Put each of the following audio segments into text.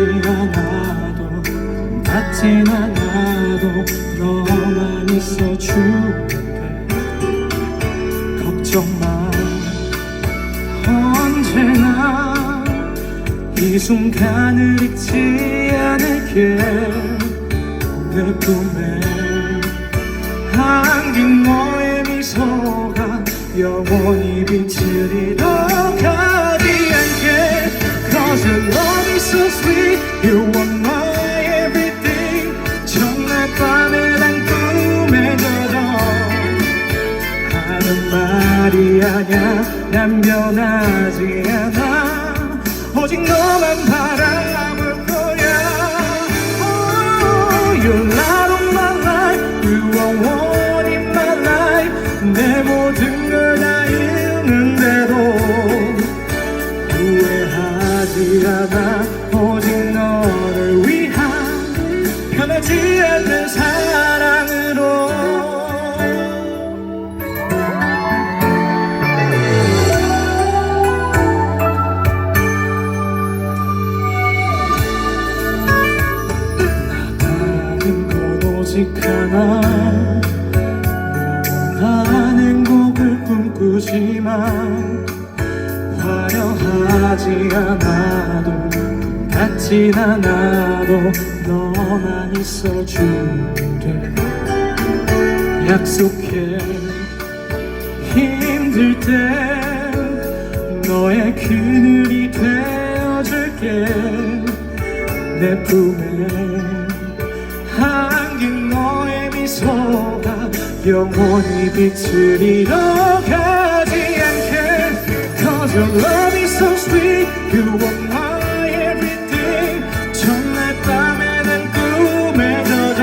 화려하지 않아도 같진 않아도 너만 있어줄게. 걱정 마. 언제나 이 순간을 잊지 않을게. 내 꿈에 안긴 너의 미소가 영원히 빛을 잃어가지 않게. Cause your love You are my everything 정말 밤에 난 꿈에 젖어 하는 말이 아냐 난 변하지 않아 오직 너만 바라볼 거야 oh, You're not on my life You are one in my life 내 모든 오직 하나 영원한 행복을 꿈꾸지만 화려하지 않아도 같진 않아도 너만 돼 약속해. 힘들 땐 너의 그늘이 되어줄게. 내 품에 영원히 빛을 잃어가지 않게 Cause your love is so sweet You are my everything 전날 밤에 난 꿈에 젖어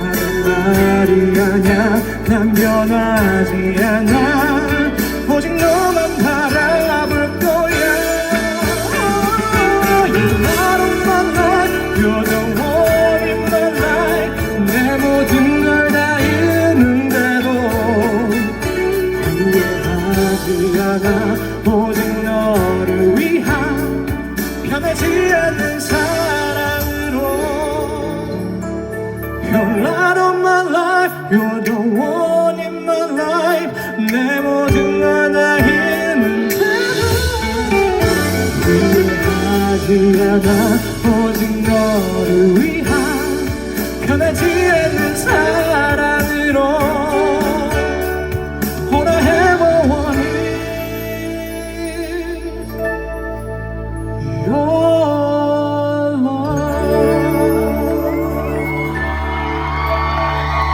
하는 말이 아냐 난 변하지 않아 오직 너만 변하지 않는 사랑으로 You're not on my life, you're the one in my life. 내 모든 걸다 잃는데 후회하지 않아